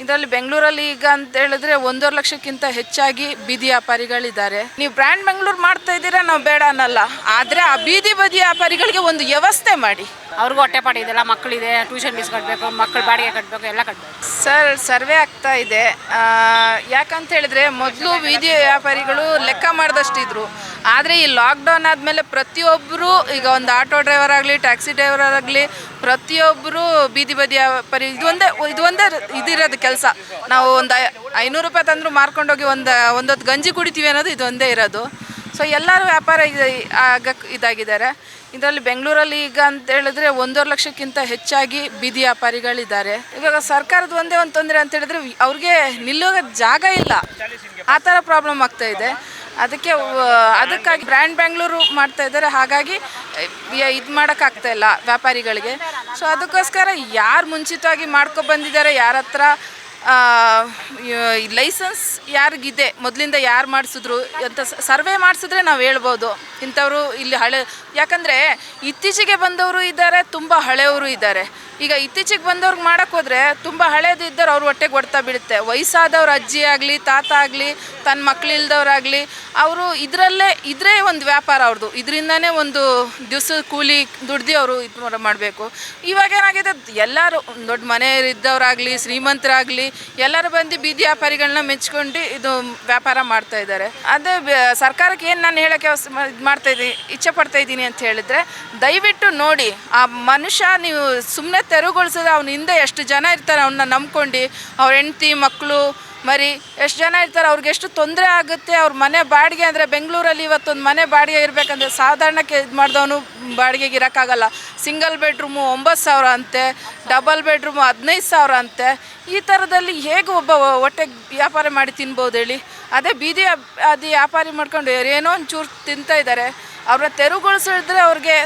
ಇದರಲ್ಲಿ ಬೆಂಗಳೂರಲ್ಲಿ ಈಗ ಅಂತ ಹೇಳಿದ್ರೆ ಒಂದೂವರೆ ಲಕ್ಷಕ್ಕಿಂತ ಹೆಚ್ಚಾಗಿ ಬೀದಿ ವ್ಯಾಪಾರಿಗಳಿದ್ದಾರೆ. ನೀವು ಬ್ರ್ಯಾಂಡ್ ಬೆಂಗಳೂರು ಮಾಡ್ತಾ ಇದ್ದೀರಾ ನಾವು ಬೇಡ ಅನ್ನಲ್ಲ. ಆದರೆ ಆ ಬೀದಿ ಬದಿ ವ್ಯಾಪಾರಿಗಳಿಗೆ ಒಂದು ವ್ಯವಸ್ಥೆ ಮಾಡಿ. ಅವ್ರಿಗೂ ಹೊಟ್ಟೆಪಾಡು ಇದೆಲ್ಲ ಮಕ್ಕಳಿದೆ ಟ್ಯೂಷನ್ ಫೀಸ್ ಕಟ್ಟಬೇಕು ಮಕ್ಕಳು ಬಾಡಿಗೆ ಕಟ್ಟಬೇಕು ಎಲ್ಲ ಕಟ್ಟಬೇಕು ಸರ್ ಸರ್ವೆ ಆಗ್ತಾ ಇದೆ. ಆ, ಯಾಕಂತ ಹೇಳಿದ್ರೆ ಮೊದಲು ಬೀದಿ ವ್ಯಾಪಾರಿಗಳು ಲೆಕ್ಕ ಮಾಡಿದಷ್ಟಿದ್ರು. ಆದರೆ ಈ ಲಾಕ್ಡೌನ್ ಆದಮೇಲೆ ಪ್ರತಿಯೊಬ್ಬರು ಈಗ ಒಂದು ಆಟೋ ಡ್ರೈವರ್ ಆಗಲಿ ಟ್ಯಾಕ್ಸಿ ಡ್ರೈವರ್ ಆಗಲಿ ಪ್ರತಿಯೊಬ್ಬರು ಬೀದಿ ಬದಿಯ ಪರಿ ಇದೊಂದೇ ಇದೊಂದೇ ಇದಿರೋದು ಕೆಲಸ. ನಾವು ಒಂದು ಐನೂರು ರೂಪಾಯಿ ತಂದರೂ ಮಾರ್ಕೊಂಡೋಗಿ ಒಂದು, ಒಂದೊತ್ತು ಗಂಜಿ ಕುಡಿತೀವಿ ಅನ್ನೋದು ಇದೊಂದೇ ಇರೋದು. ಸೊ ಎಲ್ಲರೂ ವ್ಯಾಪಾರ ಆಗಕ್ಕೆ ಇದಾಗಿದ್ದಾರೆ. ಇದರಲ್ಲಿ ಬೆಂಗಳೂರಲ್ಲಿ ಈಗ ಅಂತ ಹೇಳಿದ್ರೆ ಒಂದೂವರೆ ಲಕ್ಷಕ್ಕಿಂತ ಹೆಚ್ಚಾಗಿ ಬೀದಿ ವ್ಯಾಪಾರಿಗಳಿದ್ದಾರೆ. ಇವಾಗ ಸರ್ಕಾರದ ಒಂದೇ ಒಂದು ತೊಂದರೆ ಅಂತ ಹೇಳಿದ್ರೆ ಅವ್ರಿಗೆ ನಿಲ್ಲೋ ಜಾಗ ಇಲ್ಲ. ಆ ಥರ ಪ್ರಾಬ್ಲಮ್ ಆಗ್ತಾ ಇದೆ. ಅದಕ್ಕೆ ಅದಕ್ಕಾಗಿ ಬ್ರ್ಯಾಂಡ್ ಬೆಂಗಳೂರು ಮಾಡ್ತಾ ಇದ್ದಾರೆ. ಹಾಗಾಗಿ ಇದು ಮಾಡೋಕ್ಕಾಗ್ತಾ ಇಲ್ಲ ವ್ಯಾಪಾರಿಗಳಿಗೆ. ಸೊ ಅದಕ್ಕೋಸ್ಕರ ಯಾರು ಮುಂಚಿತವಾಗಿ ಮಾಡ್ಕೊ ಬಂದಿದ್ದಾರೆ, ಯಾರ ಹತ್ರ ಲೈಸೆನ್ಸ್ ಯಾರಿಗಿದೆ? ಮೊದಲಿಂದ ಯಾರು ಮಾಡಿಸಿದ್ರು? ಅಂತ ಸರ್ವೆ ಮಾಡಿಸಿದ್ರೆ ನಾವು ಹೇಳ್ಬೋದು. ಇಂಥವರು ಇಲ್ಲಿ ಹಳೆ, ಯಾಕಂದರೆ ಇತ್ತೀಚೆಗೆ ಬಂದವರು ಇದ್ದಾರೆ ತುಂಬ ಹಳೆಯವರು ಇದ್ದಾರೆ ಈಗ ಇತ್ತೀಚೆಗೆ ಬಂದವ್ರಿಗೆ ಮಾಡೋಕ್ಕೆ ಹೋದರೆ ತುಂಬ ಹಳೇದು ಇದ್ದವ್ರು ಅವ್ರ ಹೊಟ್ಟೆಗೆ ಹೊಡ್ತಾ ಬಿಡುತ್ತೆ. ವಯಸ್ಸಾದವ್ರ ಅಜ್ಜಿ ಆಗಲಿ, ತಾತ ಆಗಲಿ ತನ್ನ ಮಕ್ಕಳಿಲ್ದವ್ರಾಗಲಿ ಅವರು ಇದರಲ್ಲೇ, ಇದ್ರೇ ಒಂದು ವ್ಯಾಪಾರ ಅವ್ರದ್ದು ಇದರಿಂದನೇ ಒಂದು ದಿವಸ ಕೂಲಿ ದುಡ್ದು ಅವರು ಇದು ಮಾಡಬೇಕು. ಇವಾಗ ಏನಾಗಿದೆ? ಎಲ್ಲರೂ ದೊಡ್ಡ ಮನೆ ಇದ್ದವರಾಗಲಿ ಶ್ರೀಮಂತರಾಗಲಿ ಎಲ್ಲರೂ ಬಂದು ಬೀದಿ ವ್ಯಾಪಾರಿಗಳನ್ನ ಮೆಚ್ಕೊಂಡು ಇದು ವ್ಯಾಪಾರ ಮಾಡ್ತಾ ಇದ್ದಾರೆ. ಅದೇ ಸರ್ಕಾರಕ್ಕೆ ಏನು ನಾನು ಹೇಳೋಕ್ಕೆ ಇದು ಮಾಡ್ತಾ ಇದ್ದೀನಿ, ಇಚ್ಛೆ ಪಡ್ತಾ ಇದ್ದೀನಿ ಅಂತ ಹೇಳಿದ್ರೆ, ದಯವಿಟ್ಟು ನೋಡಿ, ಆ ಮನುಷ್ಯ ನೀವು ಸುಮ್ಮನೆ ತೆರವುಗೊಳಿಸಿದ್ರೆ ಅವನ ಹಿಂದೆ ಎಷ್ಟು ಜನ ಇರ್ತಾರೆ ಅವನ್ನ ನಂಬ್ಕೊಂಡು, ಅವ್ರ ಹೆಂಡ್ತಿ ಮಕ್ಕಳು ಮರಿ, ಎಷ್ಟು ಜನ ಇರ್ತಾರೆ? ಅವ್ರಿಗೆ ಎಷ್ಟು ತೊಂದರೆ ಆಗುತ್ತೆ? ಅವ್ರ ಮನೆ ಬಾಡಿಗೆ ಅಂದರೆ ಬೆಂಗಳೂರಲ್ಲಿ ಇವತ್ತೊಂದು ಮನೆ ಬಾಡಿಗೆ ಇರಬೇಕಂದ್ರೆ ಸಾಧಾರಣಕ್ಕೆ ಇದು ಮಾಡಿದವನು ಬಾಡಿಗೆಗೆ ಇರೋಕ್ಕಾಗಲ್ಲ. ಸಿಂಗಲ್ ಬೆಡ್ರೂಮು ಒಂಬತ್ತು ಸಾವಿರ ಅಂತೆ ಡಬಲ್ ಬೆಡ್ರೂಮು ಹದಿನೈದು ಸಾವಿರ ಅಂತೆ. ಈ ಥರದಲ್ಲಿ ಹೇಗೆ ಒಬ್ಬ ಹೊಟ್ಟೆ ವ್ಯಾಪಾರ ಮಾಡಿ ತಿನ್ಬೋದು ಹೇಳಿ? ಅದೇ ಬೀದಿ ಅದು ವ್ಯಾಪಾರಿ ಮಾಡ್ಕೊಂಡು ಏನೋ ಒಂಚೂರು ತಿಂತಾ ಇದ್ದಾರೆ. ಅವ್ರನ್ನ ತೆರವುಗೊಳಿಸಿದ್ರೆ ಅವ್ರಿಗೆ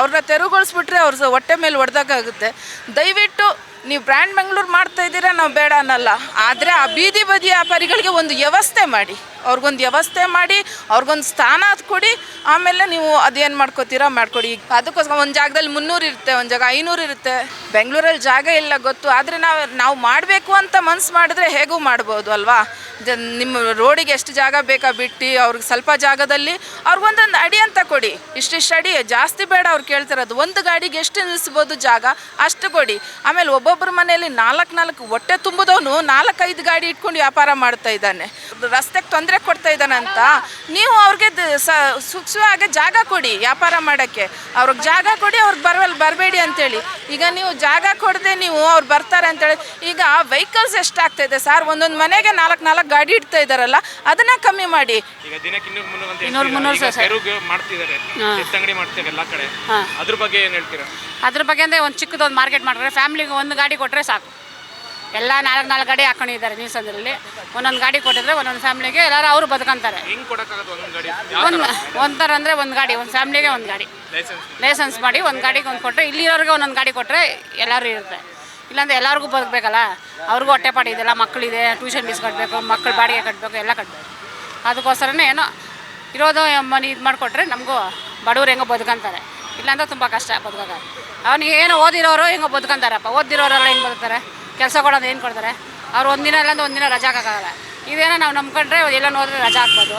ಅವ್ರನ್ನ ತೆರವುಗೊಳಿಸ್ಬಿಟ್ರೆ ಅವ್ರ ಹೊಟ್ಟೆ ಮೇಲೆ ಹೊಡೆದಾಗುತ್ತೆ ದಯವಿಟ್ಟು ನೀವು ಬ್ರ್ಯಾಂಡ್ ಬೆಂಗಳೂರು ಮಾಡ್ತಾ ಇದ್ದೀರಾ, ನಾವು ಬೇಡ ಅನ್ನಲ್ಲ. ಆದರೆ ಆ ಬೀದಿ ಬದಿ ವ್ಯಾಪಾರಿಗಳಿಗೆ ಒಂದು ವ್ಯವಸ್ಥೆ ಮಾಡಿ. ಅವ್ರಿಗೊಂದು ವ್ಯವಸ್ಥೆ ಮಾಡಿ, ಅವ್ರಿಗೊಂದು ಸ್ಥಾನ ಅದು ಕೊಡಿ, ಆಮೇಲೆ ನೀವು ಅದೇನು ಮಾಡ್ಕೋತೀರಾ ಮಾಡ್ಕೊಡಿ. ಅದಕ್ಕೋಸ್ಕರ ಒಂದು ಜಾಗದಲ್ಲಿ ಮುನ್ನೂರು ಇರುತ್ತೆ, ಒಂದು ಜಾಗ ಐನೂರು ಇರುತ್ತೆ. ಬೆಂಗಳೂರಲ್ಲಿ ಜಾಗ ಇಲ್ಲ ಗೊತ್ತು, ಆದರೆ ನಾವು ನಾವು ಮಾಡಬೇಕು ಅಂತ ಮನ್ಸು ಮಾಡಿದ್ರೆ ಹೇಗೂ ಮಾಡ್ಬೋದು ಅಲ್ವಾ? ಜ- ನಿಮ್ಮ ರೋಡಿಗೆ ಎಷ್ಟು ಜಾಗ ಬೇಕಾ ಬಿಟ್ಟು ಅವ್ರಿಗೆ ಸ್ವಲ್ಪ ಜಾಗದಲ್ಲಿ ಅವ್ರಿಗೊಂದೊಂದು ಅಡಿ ಅಂತ ಕೊಡಿ. ಇಷ್ಟಿಷ್ಟು ಅಡಿ, ಜಾಸ್ತಿ ಬೇಡ ಅವ್ರು ಕೇಳ್ತಿರೋದು. ಒಂದು ಗಾಡಿಗೆ ಎಷ್ಟು ನಿಲ್ಲಿಸ್ಬೋದು ಜಾಗ, ಅಷ್ಟು ಕೊಡಿ. ಆಮೇಲೆ ಒಬ್ಬೊಬ್ಬರ ಮನೆಯಲ್ಲಿ ನಾಲ್ಕು ನಾಲ್ಕು ಹೊಟ್ಟೆ ತುಂಬಿದವನು ನಾಲ್ಕೈದು ಗಾಡಿ ಇಟ್ಕೊಂಡು ವ್ಯಾಪಾರ ಮಾಡ್ತಾ ಇದ್ದಾನೆ. ರಸ್ತೆಗೆ ತೊಂದರೆ ಕೊಡ್ತಾ ಇದ್ದಾನಂತ, ನೀವು ಅವ್ರಿಗೆ ಸ ಸೂಕ್ಷ್ಮವಾಗಿ ಜಾಗ ಕೊಡಿ ವ್ಯಾಪಾರ ಮಾಡೋಕ್ಕೆ. ಅವ್ರಿಗೆ ಜಾಗ ಕೊಡಿ ಅವ್ರಿಗೆ ಬರವಲ್ಲಿ ಬರಬೇಡಿ ಅಂತೇಳಿ. ಈಗ ನೀವು ಜಾಗ ಕೊಡದೆ ನೀವು ಅವ್ರು ಬರ್ತಾರೆ ಅಂತೇಳಿ, ಈಗ ವೆಹಿಕಲ್ಸ್ ಎಷ್ಟಾಗ್ತಾಯಿದೆ ಸರ್ ಒಂದೊಂದು ಮನೆಗೆ ನಾಲ್ಕು ನಾಲ್ಕು ಗಾಡಿ ಇಡ್ತಾ ಇದ್ದಾರಲ್ಲ ಅದನ್ನ ಕಮ್ಮಿ ಮಾಡಿ. ಈಗ ದಿನಕ್ಕೆ ಇನ್ನೂರು ಮುನ್ನೂರು ಅಂತ ಇನ್ನೂರು, ಹೇಳ್ತೀರಾ. ಈಗ ಸರ್. ತೆರಿಗೆ ಮಾಡ್ತಿದ್ದಾರೆ. ಎತ್ತಂಗಡಿ ಮಾಡ್ತಾರೆ ಎಲ್ಲ ಕಡೆ? ಹಾಂ. ಅದ್ರ ಬಗ್ಗೆ ಏನು ಹೇಳ್ತೀರಾ? ಅದ್ರ ಬಗ್ಗೆ ಅಂದರೆ ಒಂದು ಚಿಕ್ಕದೊಂದು ಮಾರ್ಕೆಟ್ ಮಾಡಿದ್ರೆ ಫ್ಯಾಮಿಲಿಗೆ ಒಂದು ಗಾಡಿ ಕೊಟ್ಟರೆ ಸಾಕು. ಎಲ್ಲ ನಾಲ್ಕು ನಾಲ್ಕು ಗಾಡಿ ಹಾಕೊಂಡಿದ್ದಾರೆ ನ್ಯೂಸಂದ್ರಲ್ಲಿ ಒಂದೊಂದು ಗಾಡಿ ಕೊಟ್ಟಿದ್ರೆ ಒಂದೊಂದು ಫ್ಯಾಮಿಲಿಗೆ ಎಲ್ಲರೂ ಅವರು ಬದುಕಂತಾರೆ. ಹೆಂಗ್ ಕೊಡಕ್ಕಾಗತ್ತೆ ಒಂದೊಂದು ಗಾಡಿ? ಒಂದು ಒಂಥರ ಅಂದರೆ ಒಂದು ಗಾಡಿ ಒಂದು ಫ್ಯಾಮಿಲಿಗೆ ಒಂದು ಗಾಡಿ. ಲೈಸೆನ್ಸ್ ಲೈಸೆನ್ಸ್ ಮಾಡಿ ಒಂದು ಗಾಡಿಗೆ ಒಂದು ಕೊಟ್ಟರೆ ಇಲ್ಲಿರೋರಿಗೆ ಒಂದೊಂದು ಗಾಡಿ ಕೊಟ್ಟರೆ ಎಲ್ಲರೂ ಇರುತ್ತೆ. ಇಲ್ಲಾಂದ್ರೆ ಎಲ್ಲರಿಗೂ ಬದುಕಬೇಕಲ್ಲ? ಅವ್ರಿಗೂ ಹೊಟ್ಟೆಪಾಡು ಇದೆಲ್ಲ ಮಕ್ಕಳಿದೆ ಟ್ಯೂಷನ್ ಫೀಸ್ ಕಟ್ಟಬೇಕು ಮಕ್ಕಳು ಬಾಡಿಗೆ ಕಟ್ಟಬೇಕು ಎಲ್ಲ ಕಟ್ಟಬೇಕು ಅದಕ್ಕೋಸ್ಕರನೇ ಏನೋ ಇರೋದು ಮನೆ ಇದು ಮಾಡಿಕೊಟ್ರೆ ನಮಗೂ ಬಡವ್ರು ಹೆಂಗೋ ಬದುಕಂತಾರೆ. ಇಲ್ಲಾಂದ್ರೆ ತುಂಬ ಕಷ್ಟ ಬದುಕೋಕೆ ಅವ್ನಿಗೆ ಏನೋ ಓದಿರೋರು ಹೆಂಗೋ ಬದುಕಂತಾರಪ್ಪ. ಓದಿರೋರೆಲ್ಲ ಹೆಂಗೆ ಬದುಕ್ತಾರೆ? ಕೆಲಸ ಕೊಡೋದು ಏನು ಕೊಡ್ತಾರೆ? ಅವ್ರು ಒಂದಿನ ಇಲ್ಲಾಂದ್ರೆ ಒಂದಿನ ರಜಾ ಹಾಕೋಕ್ಕಾಗಲ್ಲ. ಇದೇನೋ ನಾವು ನಂಬ್ಕೊಂಡ್ರೆ ಎಲ್ಲ ಹೋದ್ರೆ ರಜಾ ಹಾಕ್ಬೋದು.